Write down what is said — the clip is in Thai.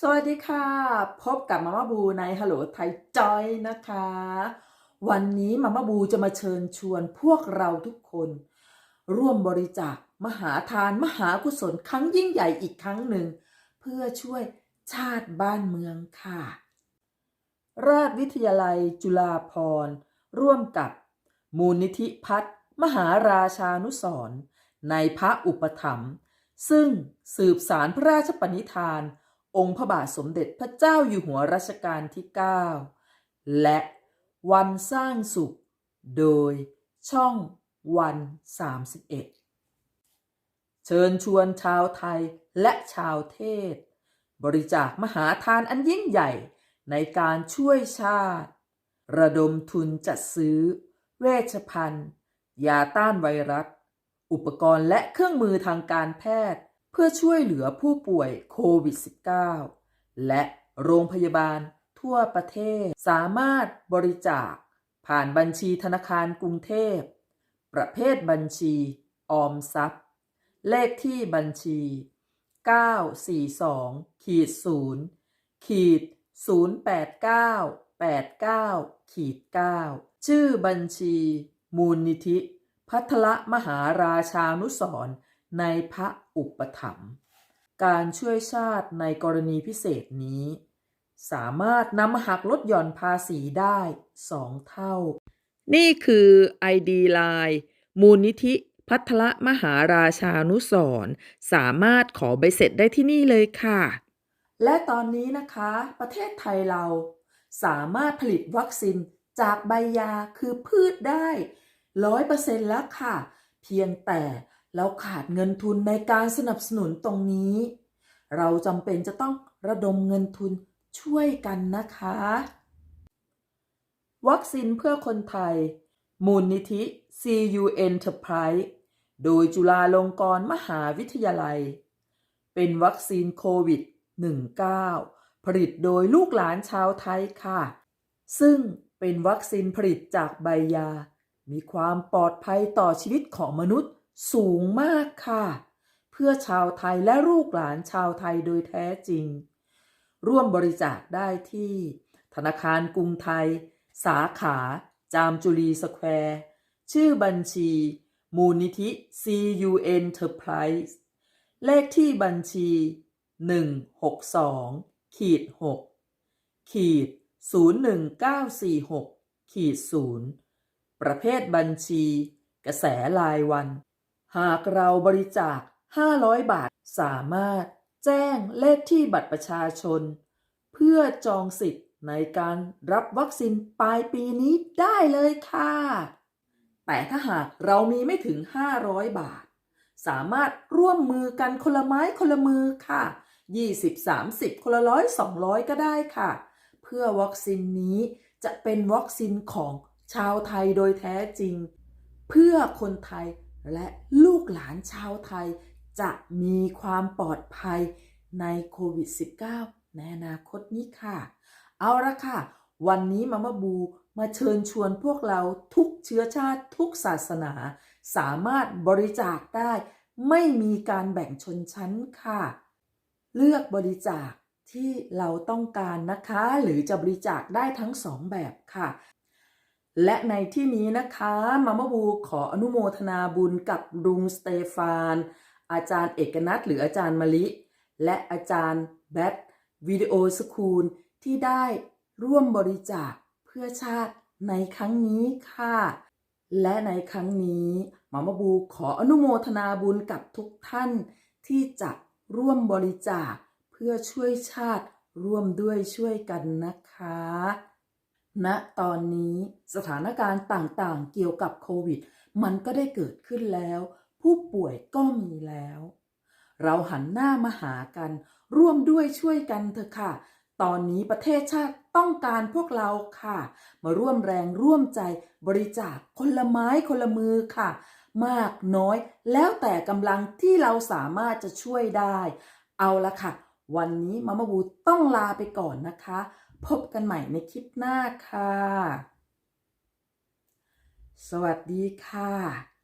สวัสดีค่ะ พบกับมาม่าบูในฮัลโหลไทยจอยนะคะ วันนี้มาม่าบูจะมาเชิญชวนพวกเราทุกคน ร่วมบริจาคมหาทานมหากุศลครั้งยิ่งใหญ่อีกครั้งหนึ่ง เพื่อช่วยชาติบ้านเมืองค่ะ ราชวิทยาลัยจุฬาภรณ์ร่วมกับมูลนิธิพัฒน์มหาราชานุสรในพระอุปถัมภ์ซึ่งสืบสารพระราชปณิธาน องค์พระบาทสมเด็จพระเจ้าอยู่หัวรัชกาลที่ 9 และวันสร้างสุข โดยช่องวัน 31 เชิญชวนชาวไทยและชาวเทศ บริจาคมหาทานอันยิ่งใหญ่ในการช่วยชาติ ระดมทุนจัดซื้อ เวชภัณฑ์ ยาต้านไวรัส อุปกรณ์และเครื่องมือทางการแพทย์ พื่อช่วยเหลือผู้ป่วยโควิด -19 และโรงพยาบาลทั่วประเทศสามารถบริจาค ผ่านบัญชีธนาคารกรุงเทพ ประเภทบัญชี ออมทรัพย์ เลขที่บัญชี 942ขีด0ขีด08989ขีด9ชื่อบัญชี มูลนิธิ พัทละมหาราชานุสร์ ในพระอุปถัมภ์การช่วยชาติในกรณีพิเศษนี้ สามารถนำหักลดหย่อนภาษีได้สองเท่า นี่คือ ID Line มูลนิธิพัทละมหาราชานุสรณ์สามารถขอใบเสร็จได้ที่นี่เลยค่ะ และตอนนี้นะคะ ประเทศไทยเราสามารถผลิตวัคซีนจากใบยาคือพืชได้ร้อยเปอร์เซ็นต์แล้วค่ะ เพียงแต่ เราขาดเงินทุนในการสนับสนุนตรงนี้ เราจำเป็นจะต้องระดมเงินทุนช่วยกันนะคะ วัคซีนเพื่อคนไทย มูลนิธิ CU Enterprise โดยจุฬาลงกรณ์มหาวิทยาลัย เป็นวัคซีนโควิด 19 ผลิตโดยลูกหลานชาวไทยค่ะ ซึ่งเป็นวัคซีนผลิตจากใบยา มีความปลอดภัยต่อชีวิตของมนุษย์ สูงมากค่ะ เพื่อชาวไทยและลูกหลานชาวไทยโดยแท้จริง ร่วมบริจาคได้ที่ ธนาคารกรุงไทย สาขา จามจุรีสแควร์ ชื่อบัญชี มูลนิธิ CU Enterprise เลขที่บัญชี 162ขีด6ขีด01946ขีด0ประเภทบัญชี กระแสรายวัน หากเราบริจาค 500 บาทสามารถแจ้งเลขที่บัตรประชาชน เพื่อจองสิทธิ์ในการรับวัคซีนปลายปีนี้ได้เลยค่ะ แต่ถ้าหากเรามีไม่ถึง 500 บาท สามารถร่วมมือกันคนละไม้คนละมือค่ะ 20 30 คนละร้อย200 ก็ได้ค่ะ เพื่อวัคซีนนี้จะเป็นวัคซีนของชาวไทยโดยแท้จริง เพื่อคนไทย และลูกหลานชาวไทยจะมีความปลอดภัยในโควิด -19 ในอนาคตนี้ค่ะ เอาละค่ะ วันนี้มามาบูมาเชิญชวนพวกเราทุกเชื้อชาติทุกศาสนา สามารถบริจาคได้ ไม่มีการแบ่งชนชั้นค่ะ เลือกบริจาคที่เราต้องการนะคะ หรือจะบริจาคได้ทั้งสองแบบค่ะ และในที่นี้นะคะมามาบูขออนุโมทนาบุญกับลุงสเตฟาน อาจารย์เอกนัทหรืออาจารย์มะลิ และอาจารย์แบทวิดีโอสคูลที่ได้ร่วมบริจาคเพื่อชาติในครั้งนี้ค่ะ และในครั้งนี้มามาบูขออนุโมทนาบุญกับทุกท่านที่จะร่วมบริจาคเพื่อช่วยชาติร่วมด้วยช่วยกันนะคะ ณตอนนี้สถานการณ์ต่างๆ เกี่ยวกับโควิด มันก็ได้เกิดขึ้นแล้ว ผู้ป่วยก็มีแล้ว เราหันหน้ามาหากัน ร่วมด้วยช่วยกันเถอะค่ะ ตอนนี้ประเทศชาติต้องการพวกเราค่ะ มาร่วมแรงร่วมใจบริจาคคนละไม้คนละมือค่ะ มากน้อยแล้วแต่กำลังที่เราสามารถจะช่วยได้ เอาละค่ะ วันนี้มามาบูต้องลาไปก่อนนะคะ พบกันใหม่ในคลิปหน้าค่ะ สวัสดีค่ะ